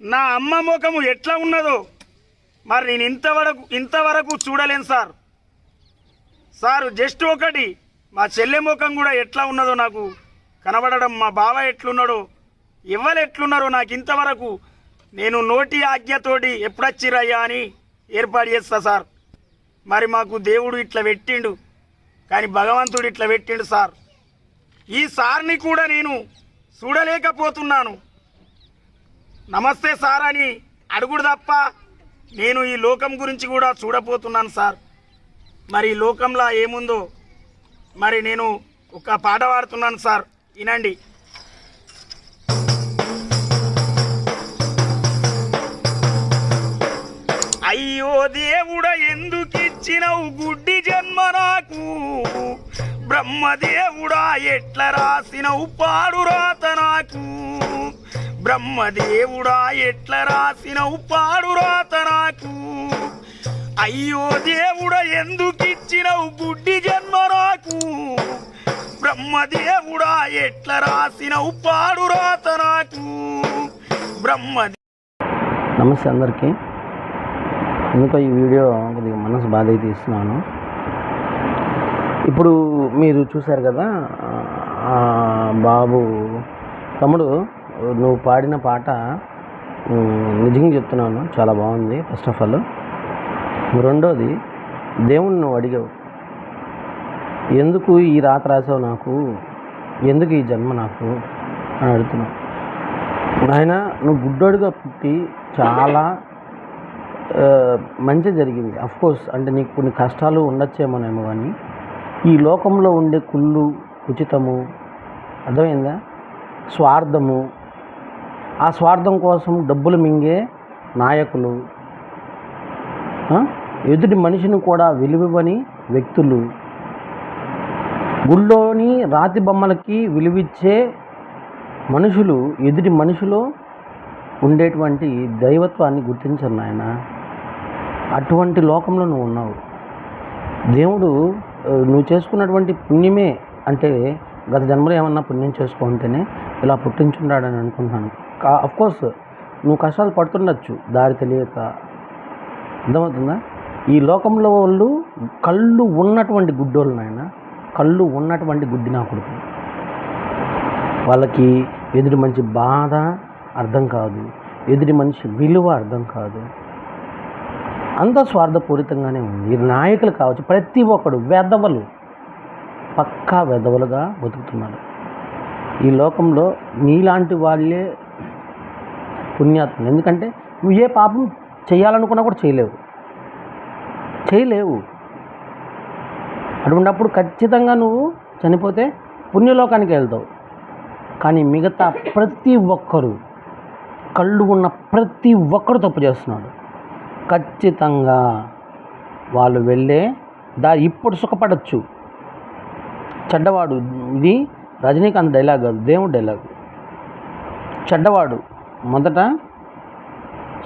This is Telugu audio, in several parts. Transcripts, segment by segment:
నా అమ్మ ముఖము ఎట్లా ఉన్నదో మరి నేను ఇంతవరకు ఇంతవరకు చూడలేను సార్. సార్ జస్ట్ ఒకటి మా చెల్లె ముఖం కూడా ఎట్లా ఉన్నదో నాకు కనబడడం మా బావ ఎట్లున్నాడో ఎవరు ఎట్లున్నారో నాకు ఇంతవరకు నేను నోటి ఆజ్ఞతోటి ఎప్పుడొచ్చిరయ్యా అని ఏర్పాటు చేస్తా సార్. మరి మాకు దేవుడు ఇట్లా పెట్టిండు కానీ భగవంతుడు ఇట్లా పెట్టిండు సార్. ఈ సార్ని కూడా నేను చూడలేకపోతున్నాను. నమస్తే సార్ అని అడుగుడు తప్ప నేను ఈ లోకం గురించి కూడా చూడబోతున్నాను సార్. మరి ఈ లోకంలో ఏముందో మరి నేను ఒక పాట పాడుతున్నాను సార్. వినండి. అయ్యో దేవుడ ఎందుకిచ్చిన గుడ్డి జన్మ నాకు? బ్రహ్మదేవుడా ఎట్ల రాసినవు పాడు రాత నాకు? బ్రహ్మదేవుడా ఎట్ల రాసినవు పాడు రాత నాకు. అయ్యో దేవుడ ఎందుకు ఇచ్చినవు గుడ్డి జన్మ నాకు. బ్రహ్మదేవుడా ఎట్ల రాసినవు పాడు రాత నాకు. బ్రహ్మ నమస్తే అందరికీ. ఎందుకో ఈ వీడియో కొద్దిగా మనసు బాధ అయితే ఇస్తున్నాను. ఇప్పుడు మీరు చూశారు కదా బాబు తమ్ముడు నువ్వు పాడిన పాట నిజంగా చెప్తున్నాను చాలా బాగుంది. ఫస్ట్ ఆఫ్ ఆల్ రెండోది దేవుణ్ణి నువ్వు అడిగావు. ఎందుకు ఈ రాత రాసావు నాకు? ఎందుకు ఈ జన్మ నాకు? అని అడుగుతున్నావు. ఆయన నువ్వు గుడ్డోడుగా పుట్టి చాలా మంచి జరిగింది. కోర్స్ అంటే నీకు కొన్ని కష్టాలు ఉండొచ్చేమోనేమో కానీ ఈ లోకంలో ఉండే కుళ్ళు ఉచితము అర్థమైందా? స్వార్థము ఆ స్వార్థం కోసం డబ్బులు మింగే నాయకులు ఎదుటి మనిషిని కూడా విలువని వ్యక్తులు. గుళ్ళోని రాతి బొమ్మలకి విలువిచ్చే మనుషులు ఎదుటి మనుషులు ఉండేటువంటి దైవత్వాన్ని గుర్తించరు నాయన. అటువంటి లోకంలో నువ్వు ఉన్నావు. దేవుడు నువ్వు చేసుకున్నటువంటి పుణ్యమే అంటే గత జన్మలో ఏమన్నా పుణ్యం చేసుకుంటేనే ఇలా పుట్టించున్నాడని అనుకుంటున్నాను. కా కోర్స్ నువ్వు కష్టాలు పడుతుండొచ్చు దారి తెలియక. అర్థమవుతుందా? ఈ లోకంలో వాళ్ళు కళ్ళు ఉన్నటువంటి గుడ్డోళ్ళు నాయన. కళ్ళు ఉన్నటువంటి గుడ్డి నా కొడుకు. వాళ్ళకి ఎదుటి మంచి బాధ అర్థం కాదు. ఎదుటి మనిషి విలువ అర్థం కాదు. అంత స్వార్థపూరితంగానే ఉంది. ఈ నాయకులు కావచ్చు ప్రతి ఒక్కడు వెధవలు పక్కా వెధవలుగా బతుకుతున్నారు. ఈ లోకంలో నీలాంటి వాళ్ళే పుణ్యాత్ములు ఎందుకంటే నువ్వు ఏ పాపం చేయాలనుకున్నా కూడా చేయలేవు. చేయలేవు. అటువంటిప్పుడు ఖచ్చితంగా నువ్వు చనిపోతే పుణ్యలోకానికి వెళ్తావు. కానీ మిగతా ప్రతి ఒక్కరు కళ్ళు ఉన్న ప్రతి ఒక్కరు తప్పు చేస్తున్నాడు. ఖచ్చితంగా వాళ్ళు వెళ్ళే దా ఇప్పుడు సుఖపడచ్చు. చెడ్డవాడు ఇది రజనీకాంత్ డైలాగ్ కాదు దేవుడు డైలాగ్ చెడ్డవాడు మొదట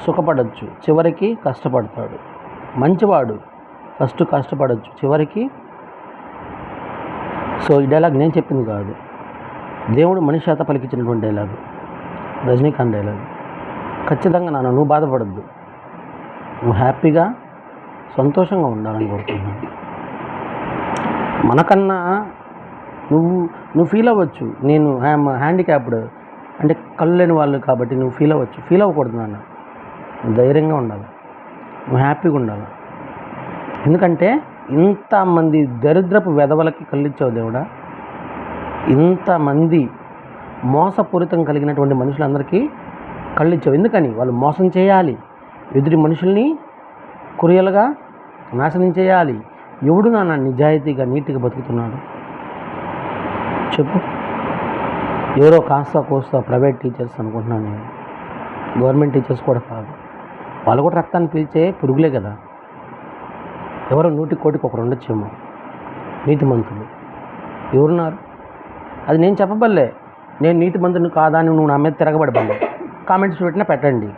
సుఖపడచ్చు చివరికి కష్టపడతాడు. మంచివాడు ఫస్ట్ కష్టపడచ్చు చివరికి సో ఈ డైలాగ్ నేను చెప్పింది కాదు. దేవుడు మనిషి చేత పలికించినటువంటి డైలాగ్ రజనీకాంత్ డైలాగ్. ఖచ్చితంగా నాన్న నువ్వు బాధపడద్దు. నువ్వు హ్యాపీగా సంతోషంగా ఉండాలని కోరుకుంటున్నాను. మనకన్నా నువ్వు నువ్వు ఫీల్ అవ్వచ్చు. నేను హ్యామ్ హ్యాండిక్యాప్డ్ అంటే కళ్ళు లేని వాళ్ళు కాబట్టి నువ్వు ఫీల్ అవ్వచ్చు. ఫీల్ అవ్వకూడదు నాన్న. నువ్వు ధైర్యంగా ఉండాలి. నువ్వు హ్యాపీగా ఉండాలి. ఎందుకంటే ఇంతమంది దరిద్రపు వెధవలకి కళ్ళిచ్చావు దేవుడా. ఇంతమంది మోసపూరితం కలిగినటువంటి మనుషులందరికీ కళ్ళిచ్చావు. ఎందుకని? వాళ్ళు మోసం చేయాలి. ఎదుటి మనుషుల్ని కురియలుగా నాశనం చేయాలి. ఎవడు నాన్న నిజాయితీగా నీట్గా బతుకుతున్నాడు? చెప్పు. ఎవరో కాస్త కోస్తా ప్రైవేట్ టీచర్స్ అనుకుంటున్నాను నేను. గవర్నమెంట్ టీచర్స్ కూడా కాదు. వాళ్ళు కూడా రక్తాన్ని పీల్చే పురుగులే కదా. ఎవరో నూటి కోటికి ఒకరు ఉండొచ్చేమో. నీతిమంతులు. ఎవరున్నారు? అది నేను చెప్పబల్లే. నేను నీతిమంతుని కాదా అని నువ్వు నా మీద తిరగబడబల్లే. కామెంట్స్ పెట్టినా పెట్టండి.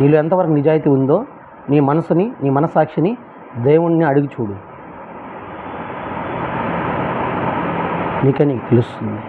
నీలో ఎంతవరకు నిజాయితీ ఉందో నీ మనసుని నీ మనసాక్షిని దేవుణ్ణి అడిగి చూడు. నీకే నీకు తెలుస్తుంది.